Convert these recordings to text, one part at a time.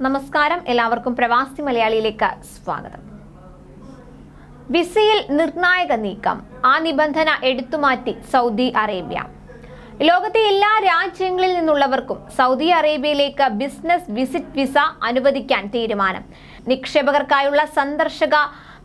നമസ്കാരം. എല്ലാവർക്കും പ്രവാസി മലയാളിയിലേക്ക് സ്വാഗതം. വിസയിൽ നിർണായക നീക്കം. ആ നിബന്ധന എടുത്തുമാറ്റി സൗദി അറേബ്യ. ലോകത്തെ എല്ലാ രാജ്യങ്ങളിൽ നിന്നുള്ളവർക്കും സൗദി അറേബ്യയിലേക്ക് ബിസിനസ് വിസിറ്റ് വിസ അനുവദിക്കാൻ തീരുമാനം. നിക്ഷേപകർക്കായുള്ള സന്ദർശക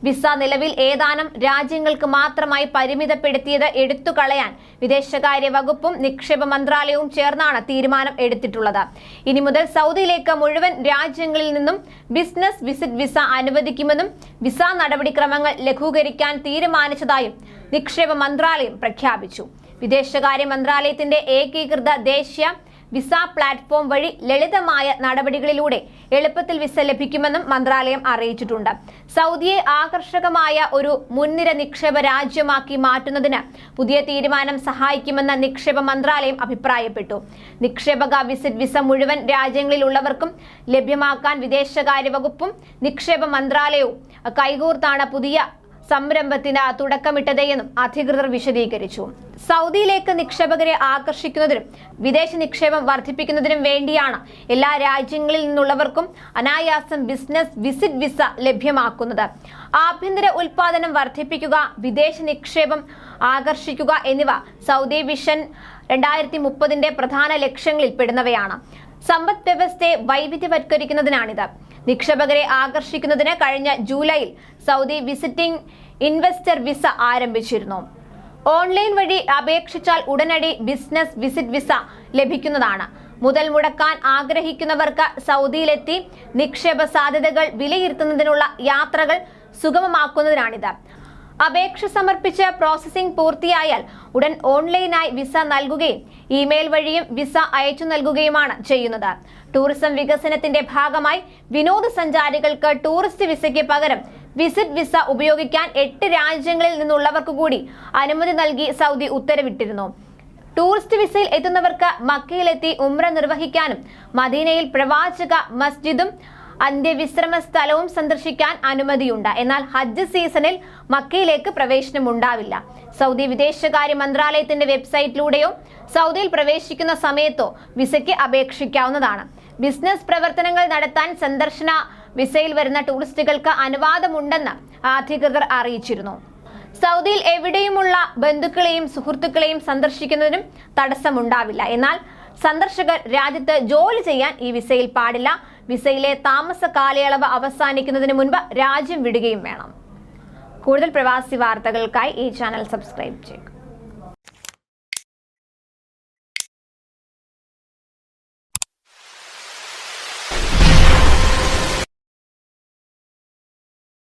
വിസ നിലവിൽ ഏതാനും രാജ്യങ്ങൾക്ക് മാത്രമായി പരിമിതപ്പെടുത്തിയത് എടുത്തുകളയാൻ വിദേശകാര്യ വകുപ്പും നിക്ഷേപ മന്ത്രാലയവും ചേർന്നാണ് തീരുമാനം എടുത്തിട്ടുള്ളത്. ഇനി മുതൽ സൗദിയിലേക്ക് മുഴുവൻ രാജ്യങ്ങളിൽ നിന്നും ബിസിനസ് വിസിറ്റ് വിസ അനുവദിക്കുമെന്നും വിസ നടപടിക്രമങ്ങൾ ലഘൂകരിക്കാൻ തീരുമാനിച്ചതായും നിക്ഷേപ മന്ത്രാലയം പ്രഖ്യാപിച്ചു. വിദേശകാര്യ മന്ത്രാലയത്തിന്റെ ഏകീകൃത ദേശീയ വിസ പ്ലാറ്റ്ഫോം വഴി ലളിതമായ നടപടികളിലൂടെ എളുപ്പത്തിൽ വിസ ലഭിക്കുമെന്നും മന്ത്രാലയം അറിയിച്ചിട്ടുണ്ട്. സൗദിയെ ആകർഷകമായ ഒരു മുൻനിര നിക്ഷേപ രാജ്യമാക്കി മാറ്റുന്നതിന് പുതിയ തീരുമാനം സഹായിക്കുമെന്ന് നിക്ഷേപ മന്ത്രാലയം അഭിപ്രായപ്പെട്ടു. നിക്ഷേപക വിസിറ്റ് വിസ മുഴുവൻ രാജ്യങ്ങളിലുള്ളവർക്കും ലഭ്യമാക്കാൻ വിദേശകാര്യ വകുപ്പും നിക്ഷേപ മന്ത്രാലയവും കൈകോർത്താണ് പുതിയ സംരംഭത്തിന് തുടക്കമിട്ടതെന്നും അധികൃതർ വിശദീകരിച്ചു. സൗദിയിലേക്ക് നിക്ഷേപകരെ ആകർഷിക്കുന്നതിനും വിദേശ നിക്ഷേപം വർദ്ധിപ്പിക്കുന്നതിനും വേണ്ടിയാണ് എല്ലാ രാജ്യങ്ങളിൽ നിന്നുള്ളവർക്കും അനായാസം ബിസിനസ് വിസിറ്റ് വിസ ലഭ്യമാക്കുന്നത്. ആഭ്യന്തര ഉൽപാദനം വർദ്ധിപ്പിക്കുക വിദേശ നിക്ഷേപം ആകർഷിക്കുക എന്നിവ സൗദി വിഷൻ രണ്ടായിരത്തി മുപ്പതിന്റെ പ്രധാന ലക്ഷ്യങ്ങളിൽ പെടുന്നവയാണ്. സമ്പദ് വ്യവസ്ഥയെ വൈവിധ്യവത്കരിക്കുന്നതിനാണിത്. നിക്ഷേപകരെ ആകർഷിക്കുന്നതിന് കഴിഞ്ഞ ജൂലൈയിൽ സൗദി വിസിറ്റിംഗ് ഇൻവെസ്റ്റർ വിസ ആരംഭിച്ചിരുന്നു. ഓൺലൈൻ വഴി അപേക്ഷിച്ചാൽ ഉടനടി ബിസിനസ് വിസിറ്റ് വിസ ലഭിക്കുന്നതാണ്. മുതൽ മുടക്കാൻ ആഗ്രഹിക്കുന്നവർക്ക് സൗദിയിലെത്തി നിക്ഷേപ സാധ്യതകൾ വിലയിരുത്തുന്നതിനുള്ള യാത്രകൾ സുഗമമാക്കുന്നതിനാണിത്. അപേക്ഷ സമർപ്പിച്ച് പ്രോസസ്സിംഗ് പൂർത്തിയായാൽ ഉടൻ ഓൺലൈനായി വിസ നൽകുകയും ഇമെയിൽ വഴിയും വിസ അയച്ചു നൽകുകയുമാണ് ചെയ്യുന്നത്. ടൂറിസം വികസനത്തിന്റെ ഭാഗമായി വിനോദസഞ്ചാരികൾക്ക് ടൂറിസ്റ്റ് വിസയ്ക്ക് പകരം വിസിറ്റ് വിസ ഉപയോഗിക്കാൻ എട്ട് രാജ്യങ്ങളിൽ നിന്നുള്ളവർക്ക് കൂടി അനുമതി നൽകി സൗദി ഉത്തരവിട്ടിരുന്നു. ടൂറിസ്റ്റ് വിസയിൽ എത്തുന്നവർക്ക് മക്കയിലെത്തി ഉമ്ര നിർവഹിക്കാനും മദീനയിൽ പ്രവാചക മസ്ജിദും അന്ത്യവിശ്രമ സ്ഥലവും സന്ദർശിക്കാൻ അനുമതിയുണ്ട്. എന്നാൽ ഹജ്ജ് സീസണിൽ മക്കയിലേക്ക് പ്രവേശനം ഉണ്ടാവില്ല. സൗദി വിദേശകാര്യ മന്ത്രാലയത്തിന്റെ വെബ്സൈറ്റിലൂടെയോ സൗദിയിൽ പ്രവേശിക്കുന്ന സമയത്തോ വിസയ്ക്ക് അപേക്ഷിക്കാവുന്നതാണ്. ബിസിനസ് പ്രവർത്തനങ്ങൾ നടത്താൻ സന്ദർശന വിസയിൽ വരുന്ന ടൂറിസ്റ്റുകൾക്ക് അനുവാദമുണ്ടെന്ന് അധികൃതർ അറിയിച്ചിരുന്നു. സൗദിയിൽ എവിടെയുമുള്ള ബന്ധുക്കളെയും സുഹൃത്തുക്കളെയും സന്ദർശിക്കുന്നതിനും തടസ്സമുണ്ടാവില്ല. എന്നാൽ സന്ദർശകർ രാജ്യത്ത് ജോലി ചെയ്യാൻ ഈ വിസയിൽ പാടില്ല. വിസയിലെ താമസ കാലയളവ് അവസാനിക്കുന്നതിന് മുൻപ് രാജ്യം വിടുകയും വേണം. കൂടുതൽ പ്രവാസി വാർത്തകൾക്കായി ഈ ചാനൽ സബ്സ്ക്രൈബ് ചെയ്യുക.